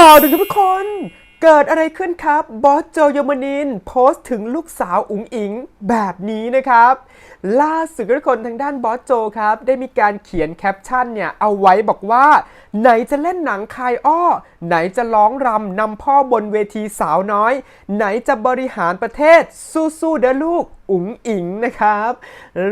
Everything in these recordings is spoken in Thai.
ข่าวดึงครับทุกคน เกิดอะไรขึ้นครับ บอสโจยมนิน โพสต์ถึงลูกสาวอุ๋งอิงแบบนี้นะครับ ล่าสุดทุกคนทางด้านบอสโจครับ ได้มีการเขียนแคปชั่นเนี่ย เอาไว้บอกว่าไหนจะเล่นหนังคายอ้อ ไหนจะร้องรำนำพ่อบนเวทีสาวน้อย ไหนจะบริหารประเทศ สู้ๆเด้อลูกอุ๋งอิงนะครับ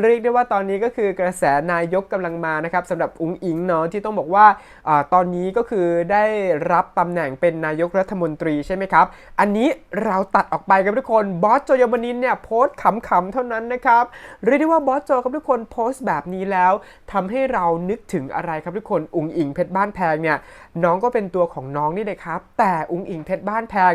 เรียกได้ว่าตอนนี้ก็คือกระแสนายกกำลังมานะครับสำหรับอุ๋งอิงเนาะที่ต้องบอกว่าอตอนนี้ก็คือได้รับตำแหน่งเป็นนายกรัฐมนตรีใช่ไหมครับ อันนี้เราตัดออกไปครับทุกคนบอสโจยมนินเนี่ยโพสต์ขำๆเท่านั้นนะครับเรียกได้ว่าบอสโจครับทุกคนโพสต์แบบนี้แล้วทำให้เรานึกถึงอะไรครับทุกคนอุ๋งอิงเพชรบ้านแพงเนี่ยน้องก็เป็นตัวของน้องนี่เลยครับ แต่อุ๋งอิงเพชรบ้านแพง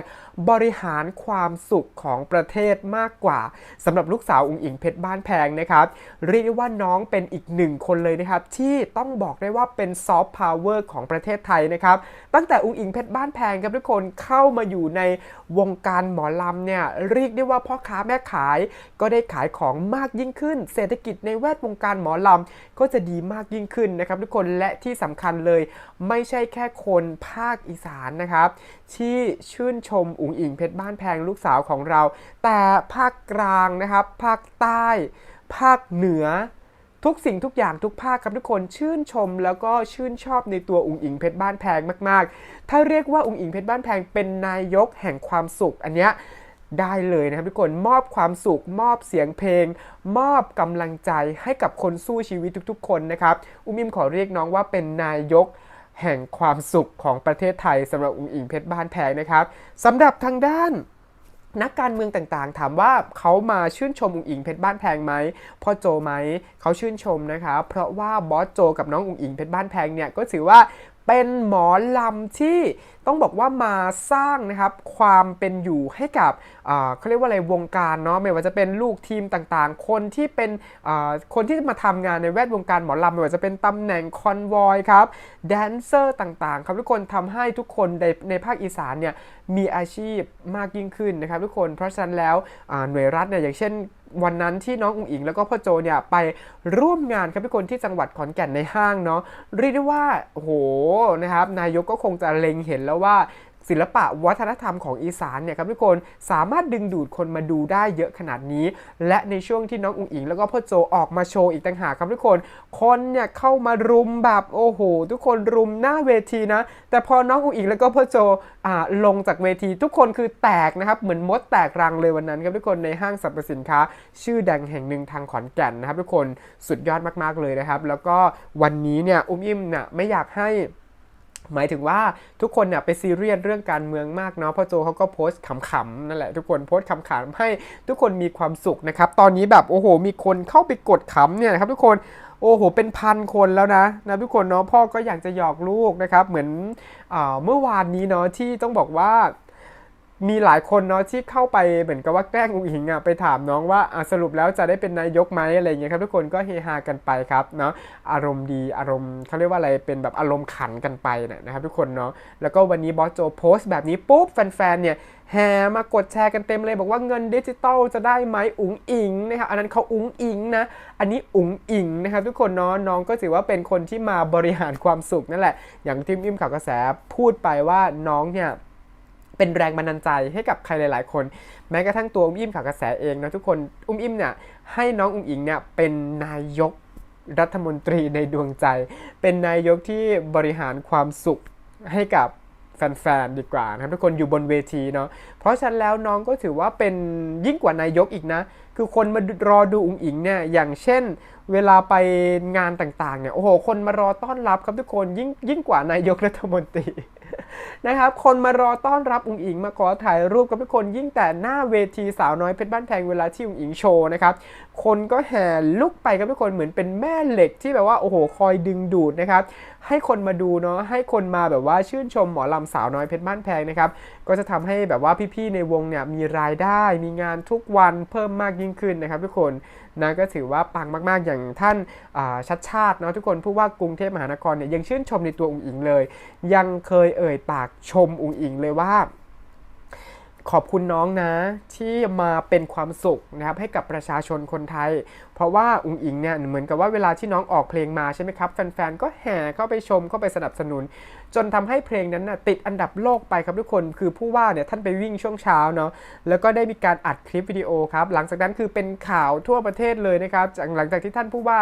บริหารความสุขของประเทศมากกว่าสำหรับลูกสาวอุ๋งอิงเพชรบ้านแพงนะครับเรียกได้ว่าน้องเป็นอีกหนึ่งคนเลยนะครับ ที่ต้องบอกได้ว่าเป็นซอฟต์พาวเวอร์ของประเทศไทยนะครับ ตั้งแต่อุ๋งอิงเพชรบ้านแพงครับทุกคนเข้ามาอยู่ในวงการหมอลำเนี่ยเรียกได้ว่าพ่อค้าแม่ขาย ก็ได้ขายของมากยิ่งขึ้น เศรษฐกิจในแวดวงการหมอลำก็จะดีมากยิ่งขึ้นนะครับทุกคนและที่สำคัญเลยไม่ใช่แค่คนภาคอีสานนะครับ ที่ชื่นชมอุ๋งอิงเพชรบ้านแพงลูกสาวของเรา แต่ภาคกลางนะครับ ภาคใต้ ภาคเหนือทุกสิ่งทุกอย่างทุกภาคครับทุกคนชื่นชมแล้วก็ชื่นชอบในตัวอุ๋งอิงเพชรบ้านแพงมาก ๆ ถ้าเรียกว่าอุ๋งอิงเพชรบ้านแพงเป็นนายกแห่งความสุข อันเนี้ยได้เลยนะครับทุกคนมอบความสุข มอบเสียงเพลง มอบกำลังใจให้กับคนสู้ชีวิตทุก ๆ คนนะครับ อุ้มอิมขอเรียกน้องว่าเป็นนายก แห่งความสุขของประเทศไทยสำหรับอุ๋งอิงเพชรบ้านแพงนะครับสำหรับทางด้านนักการเมืองต่างๆ ถามว่าเขามาชื่นชมอุ๋งอิงเพชรบ้านแพงไหมพ่อโจไหมเขาชื่นชมนะครับเพราะว่าบอสโจกับน้องอุ๋งอิงเพชรบ้านแพงเนี่ยก็ถือว่าเป็นหมอลำที่ ต้องบอกว่ามาสร้างนะครับความเป็นอยู่ให้กับเขาเรียกว่าอะไรวงการเนาะไม่ว่าจะเป็นลูกทีมต่างๆ คนที่เป็นคนที่มาทำงานในแวดวงการหมอลำไม่ว่าจะเป็นตำแหน่งคอนวอยครับแดนเซอร์ต่างๆ ครับทุกคนทำให้ทุกคนในในภาคอีสานเนี่ยมีอาชีพมากยิ่งขึ้นนะครับทุกคนเพราะฉะนั้นแล้วหน่วยรัฐเนี่ยอย่างเช่นวันนั้นที่น้องอุ๋งอิงแล้วก็พ่อโจเนี่ยไปร่วมงานครับทุกคนที่จังหวัดขอนแก่นในห้างเนาะเรียกได้ว่าโหนะครับนายกก็คงจะเล็งเห็นแล้วว่าศิลปะวัฒนธรรมของอีสานเนี่ยครับทุกคนสามารถดึงดูดคนมาดูได้เยอะขนาดนี้ และในช่วงที่น้องอุ๋งอิง แล้วก็พ่อโจออกมาโชว์อีกต่างหากครับทุกคน คนเนี่ยเข้ามารุมแบบโอ้โห ทุกคนรุมหน้าเวทีนะ แต่พอน้องอุ๋งอิงแล้วก็พ่อโจอ่าลงจากเวที ทุกคนคือแตกนะครับเหมือนมดแตกรังเลยวันนั้นครับทุกคนในห้างสรรพสินค้า ชื่อดังแห่งหนึ่งทางขอนแก่นนะครับทุกคนสุดยอดมากๆเลยนะครับ แล้วก็วันนี้เนี่ยอุ้มอิ่มเนี่ยไม่อยากให้ หมายถึงว่าทุกคนเนี่ยไปซีเรียสเรื่องการเมืองมากเนาะพ่อโจเขาก็โพสต์ขำๆนั่นแหละทุกคนโพสต์ขำๆให้ทุกคนมีความสุขนะครับ ตอนนี้แบบโอ้โห มีคนเข้าไปกดขำเนี่ยครับทุกคนโอ้โห เป็นพันคนแล้วนะนะทุกคนเนาะพ่อก็อยากจะหยอกลูกนะครับ เหมือนเมื่อวานนี้เนาะที่ต้องบอกว่า มีหลายคนเนาะที่เข้าไปเหมือนกับว่าแกล้งอุ๋งอิงอะไปถามน้องว่าสรุปแล้วจะได้เป็นนายกไหมอะไรเงี้ยครับทุกคนก็เฮฮากันไปครับเนาะอารมณ์ดีอารมณ์เขาเรียกว่าอะไรเป็นแบบอารมณ์ขันกันไปเนี่ยนะครับทุกคนเนาะแล้วก็วันนี้บอสโจโพสต์แบบนี้ปุ๊บแฟนๆเนี่ยแห่มากดแชร์กันเต็มเลย บอกว่าเงินดิจิตอลจะได้ไหมอุ๋งอิงนะครับอันนั้นเขาอุ๋งอิงนะ อันนี้อุ๋งอิงนะครับทุกคนเนาะน้องก็ถือว่าเป็นคนที่มาบริหารความสุขนั่นแหละ อย่างที่อิ่มข่าวกระแสพูดไปว่าน้องเนี่ย เป็นแรงบันดาลใจให้กับใครหลาย ๆ คน แม้กระทั่งตัวอุ้มอิ่มข่าวกระแสเองนะทุกคนอุ้มอิ่มเนี่ยให้น้องอุ้งอิงเนี่ยเป็นนายกรัฐมนตรีในดวงใจ เป็นนายกที่บริหารความสุขให้กับแฟน ๆ ดีกว่านะครับทุกคนอยู่บนเวทีเนาะเพราะฉะนั้นแล้วน้องก็ถือว่าเป็นยิ่งกว่านายกอีกนะ คือคนมารอดูอุ้งอิงเนี่ยอย่างเช่น เวลาไปงานต่าง ๆ เนี่ยโอ้โหคนมารอต้อนรับครับทุกคนยิ่งยิ่งกว่านายกรัฐมนตรี นะครับ คนมารอต้อนรับอุ๋งอิงมาขอถ่ายรูปกับทุกคนยิ่งแต่หน้าเวทีสาวน้อยเพชรบ้านแพงเวลาที่อุ๋งอิงโชว์นะครับ คนก็แห่ลุกไปกับทุกคนเหมือนเป็นแม่เหล็กที่แบบว่าโอ้โหคอยดึงดูดนะครับ ให้คนมาดูเนาะให้คนมาแบบว่าชื่นชมหมอลำสาวน้อยเพชรบ้านแพงนะครับ ก็จะทำให้แบบว่าพี่ๆในวงเนี่ยมีรายได้มีงานทุกวันเพิ่มมากยิ่งขึ้นนะครับ ทุกคนนะก็ถือว่าปังมากๆอย่างท่านาชัดชาติเนาะทุกคนผู้ว่ากรุงเทพมหานครเนี่ยยังชื่นชมในตัวอุ๋งอิงเลย ยังเคยเเอ่ยปากชมอุ๋งอิงเลยว่า ขอบคุณน้องนะ ที่มาเป็นความสุขนะครับให้กับประชาชนคนไทย เพราะว่าอุ๋งอิงเนี่ยเหมือนกับว่าเวลาที่น้องออกเพลงมาใช่ไหมครับแฟนๆก็แห่เข้าไปชมเข้าไปสนับสนุน จนทำให้เพลงนั้นน่ะติดอันดับโลกไปครับทุกคน คือผู้ว่าเนี่ยท่านไปวิ่งช่วงเช้าเนาะแล้วก็ได้มีการอัดคลิปวิดีโอครับหลังจากนั้นคือเป็นข่าวทั่วประเทศเลยนะครับจากหลังจากที่ท่านผู้ว่า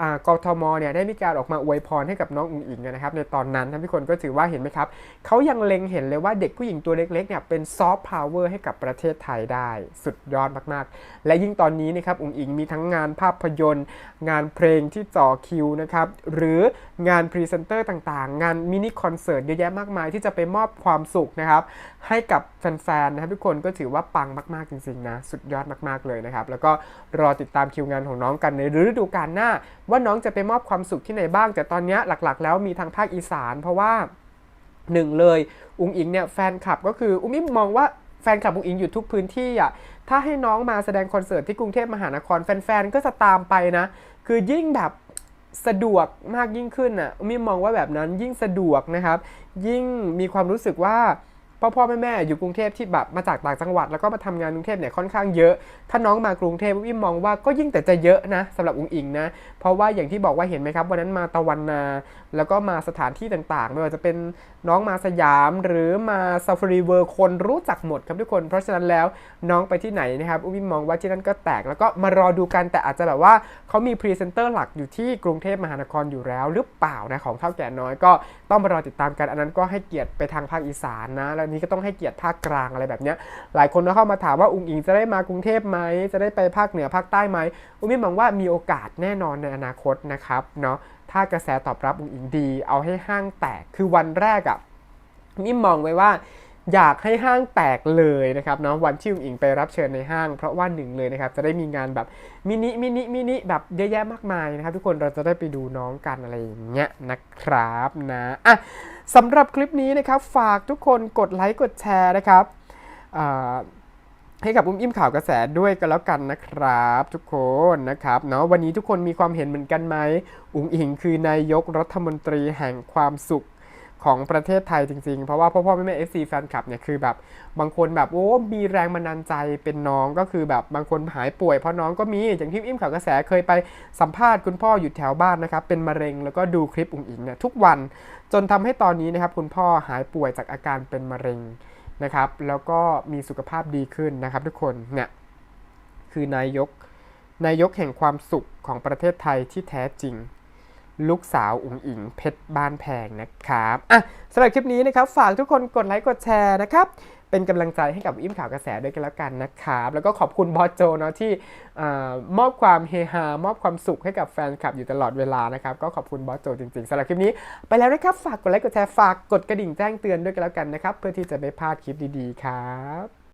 อ่ากทมเนี่ยได้มีการออกมาอวยพรให้กับน้องอุ๋งอิงนะครับในตอนนั้นท่านทุกคนก็ถือว่าเห็นไหมครับเขายังเล็งเห็นเลยว่าเด็กผู้หญิงตัวเล็กๆเนี่ยเป็นซอฟต์พาวเวอร์ให้กับประเทศไทยได้สุดยอดมากๆ และยิ่งตอนนี้นะครับอุ๋งอิงมีทั้งงานภาพยนตร์ งานเพลงที่จ่อคิวนะครับหรืองานพรีเซนเตอร์ต่างๆ งานมินิคอนอนเสิร์ตเยอะแยะมากมายที่จะไปมอบความสุขนะครับให้กับแฟนๆนะครับทุกคนก็ถือว่าปังมากๆจริงๆนะสุดยอดมากๆเลยนะครับแล้วก็รอติดตามคิวงานของน้องกันในฤดูกาลหน้า ว่าน้องจะไปมอบความสุขที่ไหนบ้าง แต่ตอนนี้หลักๆ แล้วมีทางภาคอีสาน เพราะว่าหนึ่งเลยอุ้งอิงเนี่ยแฟนคลับก็คืออุ้มอิมมองว่าแฟนคลับอุ้งอิงอยู่ทุกพื้นที่อะถ้าให้น้องมาแสดงคอนเสิร์ตที่กรุงเทพมหานครแฟนๆก็จะตามไปนะ คือยิ่งแบบ สะดวกมากยิ่งขึ้นอะมิมมองว่าแบบนั้นยิ่งสะดวกนะครับ ยิ่งมีความรู้สึกว่า พ่อพ่อแม่แม่อยู่กรุงเทพที่แบบมาจากต่างจังหวัด แล้วก็มาทำงานกรุงเทพเนี่ยค่อนข้างเยอะ ถ้าน้องมากรุงเทพวิมมองว่าก็ยิ่งแต่จะเยอะนะสำหรับอุงอิงนะ เพราะว่าอย่างที่บอกว่าเห็นไหมครับวันนั้นมาตะวันนา แล้วก็มาสถานที่ต่างๆ ไม่ว่าจะเป็นน้องมาสยามหรือมาซาฟารีเวิร์คนรู้จักหมดครับทุกคน เพราะฉะนั้นแล้วน้องไปที่ไหนนะครับอุ้มมองว่าที่นั่นก็แตกแล้วก็มารอดูกันแต่อาจจะแบบว่าเขามีพรีเซนเตอร์หลักอยู่ที่กรุงเทพมหานครอยู่แล้วหรือเปล่านะของเท่าแก่น้อยก็ต้องมารอติดตามกันอันนั้นก็ให้เกียรติไปทางภาคอีสานนะแล้วนี้ก็ต้องให้เกียรติภาคกลางอะไรแบบเนี้ยหลายคนก็เข้ามาถามว่าอุ้งอิงจะได้มากรุงเทพไหมจะได้ไปภาคเหนือภาคใต้ไหมอุ้มมองว่ามีโอกาสแน่นอนในอนาคตนะครับเนาะถ้ากระแสตอบรับอุ้งอิงดี เอาให้ห้างแตกคือวันแรกอะ่ะนี่มองไว้ว่าอยากให้ห้างแตกเลยนะครับเนาะวันที่อุ๋งอิงไปรับเชิญในห้าง เพราะว่าหนึ่งเลยนะครับ จะได้มีงานแบบมินิมินิมินิแบบเยอะแยะมากมายนะครับ ทุกคนเราจะได้ไปดูน้องกันอะไรอย่างเงี้ยนะครับนะอะ สำหรับคลิปนี้นะครับฝากทุกคนกดไลค์กดแชร์นะครับให้กับอุ้มอิ่มข่าวกระแสด้วยกันแล้วกันนะครับ ทุกคนนะครับเนาะวันนี้ทุกคนมีความเห็นเหมือนกันไหมอุ้งอิงคือนายกรัฐมนตรีแห่งความสุข ของประเทศไทยจริงๆ เพราะว่าพ่อพ่อแม่แม่เอฟซีแฟนคลับเนี่ยคือแบบบางคนแบบโอ้ มีแรงบันดาลใจเป็นน้องก็คือแบบบางคนหายป่วยเพราะน้องก็มีอย่างที่อิ่มข่าวกระแสเคยไปสัมภาษณ์คุณพ่ออยู่แถวบ้านนะครับเป็นมะเร็งแล้วก็ดูคลิปอุ๋งอิงเนี่ยทุกวันจนทำให้ตอนนี้นะครับคุณพ่อหายป่วยจากอาการเป็นมะเร็งนะครับแล้วก็มีสุขภาพดีขึ้นนะครับทุกคนเนี่ยคือนายกนายกแห่งความสุขของประเทศไทยที่แท้จริง ลูกสาวอุ๋งอิงเพชรบ้านแพงนะครับอะสำหรับคลิปนี้นะครับ ฝากทุกคนกดไลค์กดแชร์นะครับ เป็นกำลังใจให้กับอิ่มข่าวกระแสด้วยกันแล้วกันนะครับ แล้วก็ขอบคุณบอสโจเนาะที่มอบความเฮฮามอบความสุขให้กับแฟนคลับอยู่ตลอดเวลานะครับ ก็ขอบคุณบอสโจจริงๆสำหรับคลิปนี้ไปแล้วนะครับ ฝากกดไลค์กดแชร์ฝากกดกระดิ่งแจ้งเตือนด้วยกันแล้วกันนะครับ เพื่อที่จะไม่พลาดคลิปดีๆครับ